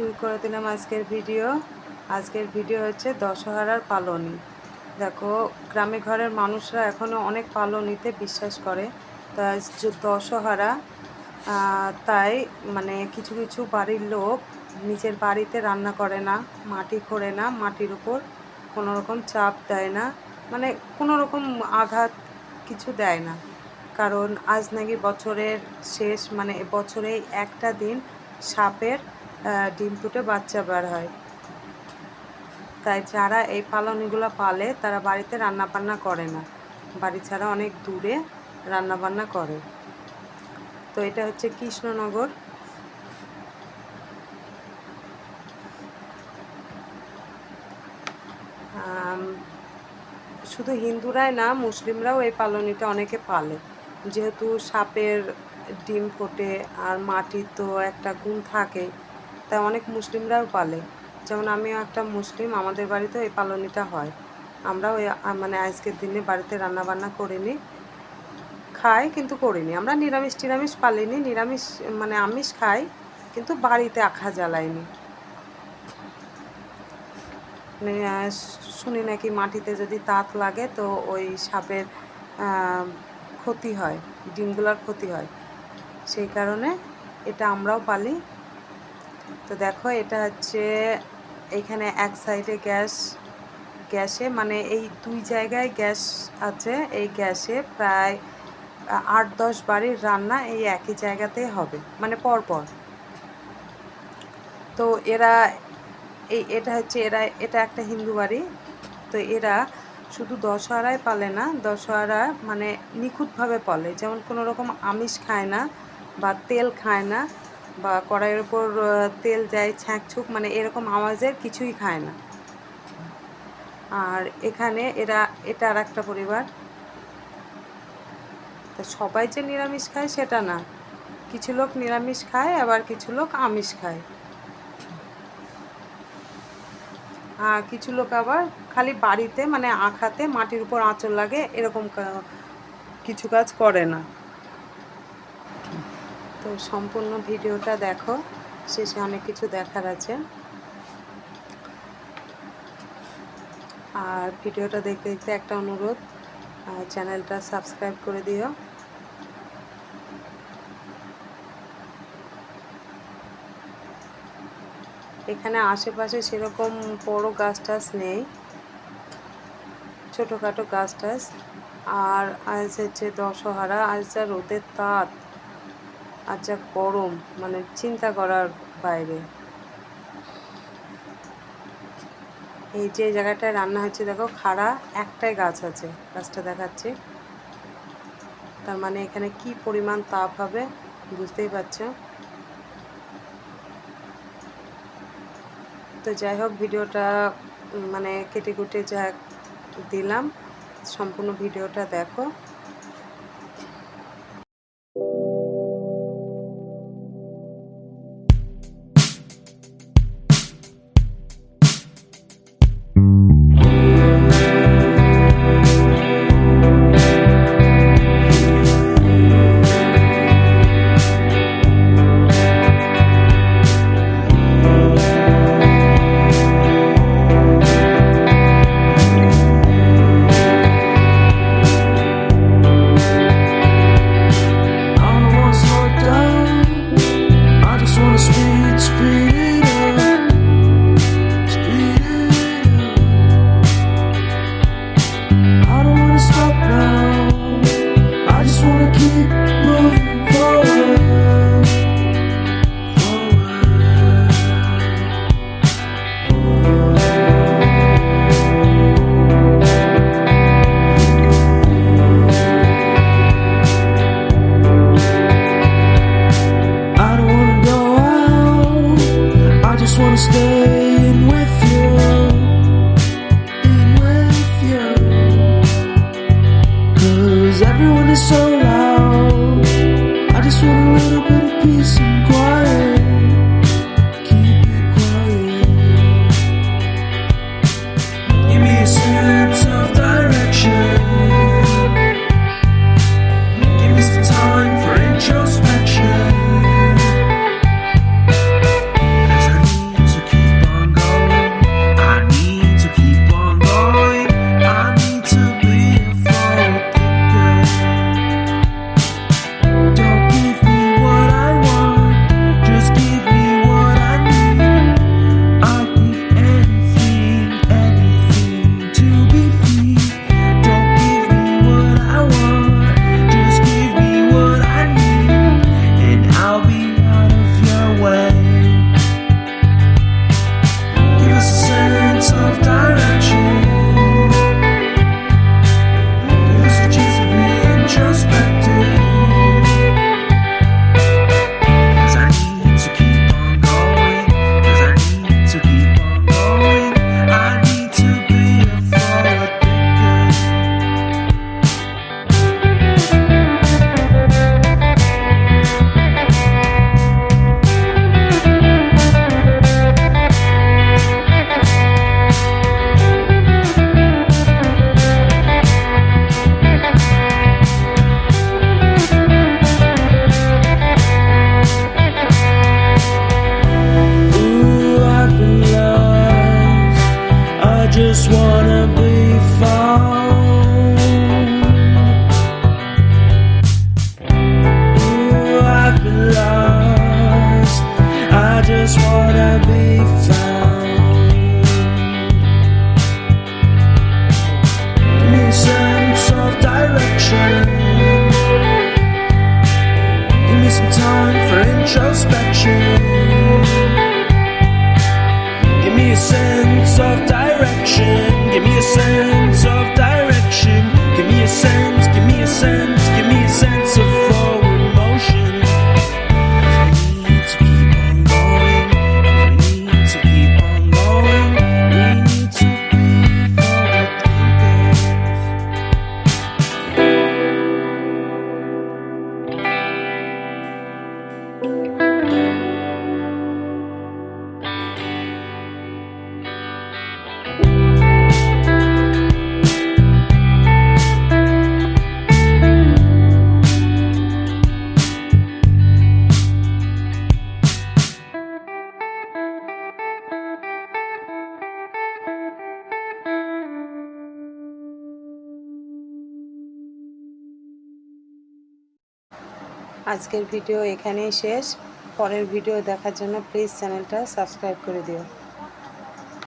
শুরু করে দিলাম আজকের ভিডিও। আজকের ভিডিও হচ্ছে দশহারার পালনী। দেখো, গ্রামে ঘরের মানুষরা এখনও অনেক পালনীতে বিশ্বাস করে। তা দশহারা তাই মানে কিছু কিছু বাড়ির লোক নিজের বাড়িতে রান্না করে না, মাটি খোঁড়ে না, মাটির উপর কোনো রকম চাপ দেয় না মানে কোনো রকম আঘাত কিছু দেয় না। কারণ আজ নাকি বছরের শেষ মানে বছরে একটা দিন সাপের ডিম ফুটে বাচ্চা বের হয়। তাই যারা এই পালনগুলো পালে, তারা বাড়িতে রান্না বান্না করে না। বাড়ি ছাড়া অনেক দূরে রান্না বান্না করে। তো এটা হচ্ছে কৃষ্ণনগর। শুধু হিন্দুরাই না, মুসলিমরাও এই পালনিটা অনেকে পালে। যেহেতু সাপের ডিম ফোটে আর মাটির তো একটা গুণ থাকে তাই অনেক মুসলিমরাও পালে। যেমন আমিও একটা মুসলিম আমাদের বাড়িতেও এই পালনিটা হয়। আমরাও ওই মানে আজকের দিনে বাড়িতে রান্নাবান্না করিনি। খাই কিন্তু করিনি। আমরা নিরামিষ টিরামিষ পালিনি। নিরামিষ মানে আমিষ খাই কিন্তু বাড়িতে আখা জ্বালাইনি। মানে, শুনি নাকি মাটিতে যদি তাঁত লাগে তো ওই সাপের ক্ষতি হয় ডিমগুলোর ক্ষতি হয়। সেই কারণে এটা আমরাও পালি। তো দেখো, এটা হচ্ছে এখানে এক সাইডে গ্যাস, গ্যাসে মানে এই দুই জায়গায় গ্যাস আছে। এই গ্যাসে প্রায় আট দশ বাড়ির রান্না এই একই জায়গাতেই হবে মানে পরপর। তো এরা, এই এটা হচ্ছে, এরা, এটা একটা হিন্দু বাড়ি। তো এরা শুধু দশহরায় পালে না, দশহরা মানে নিখুঁতভাবে পালে। যেমন কোনো রকম আমিষ খায় না বা তেল খায় না বা কড়াইয়ের আহ, তেল যায় ছ্যাঁকছুক মানে এরকম আওয়াজের কিছুই খায় না। আর এখানে এরা এটা আর একটা পরিবার। তো সবাই যে নিরামিষ খায় সেটা না। কিছু লোক নিরামিষ খায় আবার কিছু লোক আমিষ খায়। আর কিছু লোক আবার খালি বাড়িতে মানে আখাতে মাটির উপর আঁচল লাগে এরকম কিছু কাজ করে না। তো সম্পূর্ণ ভিডিওটা দেখো। শেষে অনেক কিছু দেখার আছে। আর ভিডিওটা দেখতে দেখতে একটা অনুরোধ চ্যানেলটা সাবস্ক্রাইব করে দিও। এখানে আশেপাশে সেরকম বড় গাছ টাছ নেই, ছোটোখাটো গাছ টাছ। আর আজ হচ্ছে দশহারা, আজ যা রোদের তাপ। আর যা গরম মানে চিন্তা করার বাইরে। এই যে জায়গাটায় রান্না হচ্ছে, দেখো খাড়া একটাই গাছ আছে, গাছটা দেখাচ্ছি। তার মানে এখানে কি পরিমাণ তাপ হবে বুঝতেই পারছ? তো যাই হোক, ভিডিওটা মানে কেটে কুটে যা দিলাম, সম্পূর্ণ ভিডিওটা দেখো। Everyone is so loud. I just want a little bit of peace and quiet. say আজকের ভিডিও এখানেই শেষ। পরের ভিডিও দেখার জন্য প্লিজ চ্যানেলটা সাবস্ক্রাইব করে দিও।